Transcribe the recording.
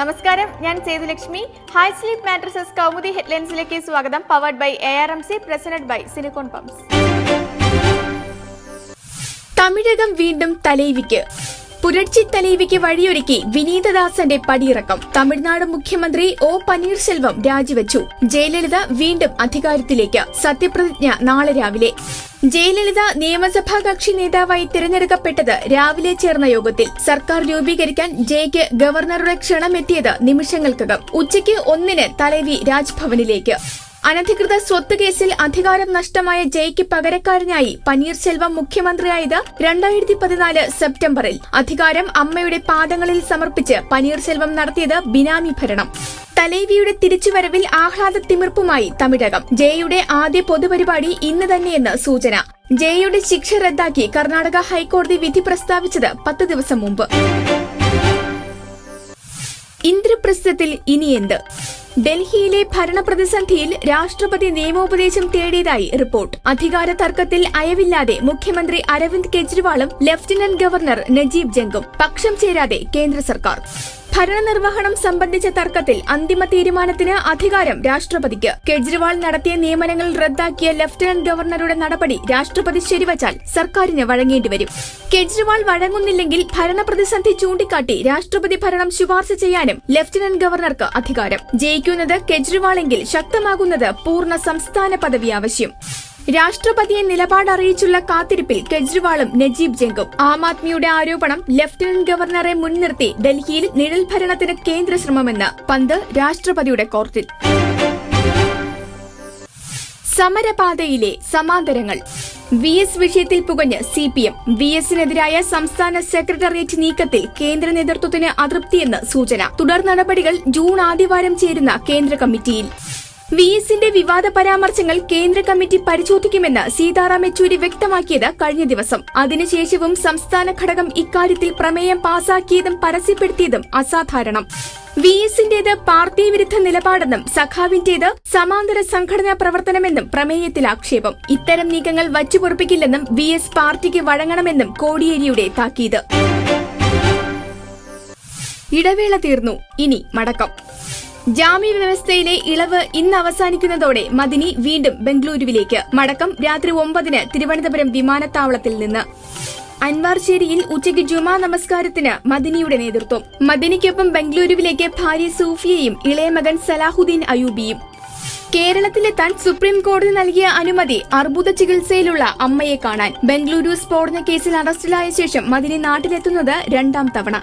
നമസ്കാരം ഞാൻ Sethulakshmi high sleep mattresses Kaumudi ഹെഡ്ലൈൻസിലേക്ക് സ്വാഗതം. Powered by A R M C presented by silicon pumps Tamilakam വീണ്ടും തലൈവിക്ക് പുരട്ചി തലൈവിക്ക് വഴിയൊരുക്കി വിനീതദാസന്റെ പടിയിറക്കം. തമിഴ്നാട് മുഖ്യമന്ത്രി ഒ പനീർശെൽവം രാജിവെച്ചു. ജയലളിത വീണ്ടും അധികാരത്തിലേക്ക്. സത്യപ്രതിജ്ഞ നാളെ രാവിലെ. ജയലളിത നിയമസഭാ കക്ഷി നേതാവായി തിരഞ്ഞെടുക്കപ്പെട്ടത് രാവിലെ ചേർന്ന യോഗത്തിൽ സർക്കാർ രൂപീകരിക്കാൻ ജയ്ക്ക് ഗവർണറുടെ ക്ഷണമെത്തിയത് നിമിഷങ്ങൾക്കകം. ഉച്ചയ്ക്ക് ഒന്നിന് തലവി രാജ്ഭവനിലേക്ക്. അനധികൃത സ്വത്ത് കേസിൽ അധികാരം നഷ്ടമായ ജയ്ക്ക് പകരക്കാരനായി പനീർശെൽവം മുഖ്യമന്ത്രിയായത് രണ്ടായിരത്തി പതിനാല് സെപ്റ്റംബറിൽ. അധികാരം അമ്മയുടെ പാദങ്ങളിൽ സമർപ്പിച്ച് പനീർശെൽവം നടത്തിയത് ബിനാമി ഭരണം. തലേവിയുടെ തിരിച്ചുവരവിൽ ആഹ്ലാദ തിമിർപ്പുമായി തമിഴകം. ജയയുടെ ആദ്യ പൊതുപരിപാടി ഇന്ന് തന്നെയെന്ന് സൂചന. ജയയുടെ ശിക്ഷ റദ്ദാക്കി കർണാടക ഹൈക്കോടതി വിധി പ്രസ്താവിച്ചത് പത്ത് ദിവസം മുമ്പ്. ഇന്ദ്രപ്രസ്ഥത്തിൽ ഇനി എന്ത്? ഡൽഹിയിലെ ഭരണപ്രതിസന്ധിയിൽ രാഷ്ട്രപതി നിയമോപദേശം തേടിയതായി റിപ്പോർട്ട്. അധികാര തർക്കത്തിൽ അയവില്ലാതെ മുഖ്യമന്ത്രി അരവിന്ദ് കെജ്രിവാളും ലഫ്റ്റനന്റ് ഗവർണർ നജീബ് ജംഗും പക്ഷം ചേരാതെ കേന്ദ്ര സർക്കാർ. ഭരണനിർവഹണം സംബന്ധിച്ച തർക്കത്തിൽ അന്തിമ തീരുമാനത്തിന് അധികാരം രാഷ്ട്രപതിക്ക്. കെജ്രിവാൾ നടത്തിയ നിയമനങ്ങൾ റദ്ദാക്കിയ ലഫ്റ്റനന്റ് ഗവർണറുടെ നടപടി രാഷ്ട്രപതി ശരിവച്ചാൽ സർക്കാരിന് വഴങ്ങേണ്ടി വരും. കെജ്രിവാൾ വഴങ്ങുന്നില്ലെങ്കിൽ ഭരണപ്രതിസന്ധി ചൂണ്ടിക്കാട്ടി രാഷ്ട്രപതി ഭരണം ശുപാർശ ചെയ്യാനും ലഫ്റ്റനന്റ് ഗവർണർക്ക് അധികാരം. ജയിക്കുന്നത് കെജ്രിവാളെങ്കിൽ ശക്തമാകുന്നത് പൂർണ സംസ്ഥാന പദവി ആവശ്യം. രാഷ്ട്രപതിയെ നിലപാട് അറിയിച്ചുള്ള കാത്തിരിപ്പിൽ കെജ്രിവാളും നജീബ് ജംഗും ആം ആദ്മിയുടെ ആരോപണം ലഫ്റ്റനന്റ് ഗവർണറെ മുൻനിർത്തി ഡൽഹിയിൽ നിഴൽ ഭരണത്തിന് കേന്ദ്ര ശ്രമമെന്ന് പന്ത് രാഷ്ട്രപതിയുടെ കോർട്ടിൽ. സമരപാതയിലെ സമാന്തരങ്ങൾ. വി എസ് വിഷയത്തിൽ പുകഞ്ഞ് സി പി എം വി എസിനെതിരായ സംസ്ഥാന സെക്രട്ടേറിയറ്റ് നീക്കത്തിൽ കേന്ദ്ര നേതൃത്വത്തിന് അതൃപ്തിയെന്ന് സൂചന. തുടർ നടപടികൾ ജൂൺ ആദ്യവാരം ചേരുന്ന കേന്ദ്ര കമ്മിറ്റിയിൽ. വി എസിന്റെ വിവാദ പരാമർശങ്ങൾ കേന്ദ്ര കമ്മിറ്റി പരിശോധിക്കുമെന്ന് സീതാറാം യെച്ചൂരി വ്യക്തമാക്കിയത് കഴിഞ്ഞ ദിവസം. അതിനുശേഷവും സംസ്ഥാന ഘടകം ഇക്കാര്യത്തിൽ പ്രമേയം പാസാക്കിയതും പരസ്യപ്പെടുത്തിയതും അസാധാരണം. വി എസിന്റേത് പാർട്ടി വിരുദ്ധ നിലപാടെന്നും സഖാവിന്റേത് സമാന്തര സംഘടനാ പ്രവർത്തനമെന്നും പ്രമേയത്തിൽ ആക്ഷേപം. ഇത്തരം നീക്കങ്ങൾ വച്ചുപൊറുപ്പിക്കില്ലെന്നും വി എസ് പാർട്ടിക്ക് വഴങ്ങണമെന്നും കോടിയേരിയുടെ താക്കീത്. ഇടവേള തീർന്നു. ഇനി മടക്കം. ജാമ്യ വ്യവസ്ഥയിലെ ഇളവ് ഇന്ന് അവസാനിക്കുന്നതോടെ മദിനി വീണ്ടും ബംഗളൂരുവിലേക്ക്. മടക്കം രാത്രി ഒമ്പതിന് തിരുവനന്തപുരം വിമാനത്താവളത്തിൽ നിന്ന്. അൻവാർശേരിയിൽ ഉച്ചയ്ക്ക് ജുമാ നമസ്കാരത്തിന് മദിനിയുടെ നേതൃത്വം. മദിനിക്കൊപ്പം ബംഗളൂരുവിലേക്ക് ഭാര്യ സൂഫിയയും ഇളയ മകൻ സലാഹുദ്ദീൻ അയൂബിയും. കേരളത്തിലെത്താൻ സുപ്രീം കോടതി നൽകിയ അനുമതി അർബുദ ചികിത്സയിലുള്ള അമ്മയെ കാണാൻ. ബംഗളൂരു സ്ഫോടന കേസിൽ അറസ്റ്റിലായ ശേഷം മദിനി നാട്ടിലെത്തുന്നത് രണ്ടാം തവണ.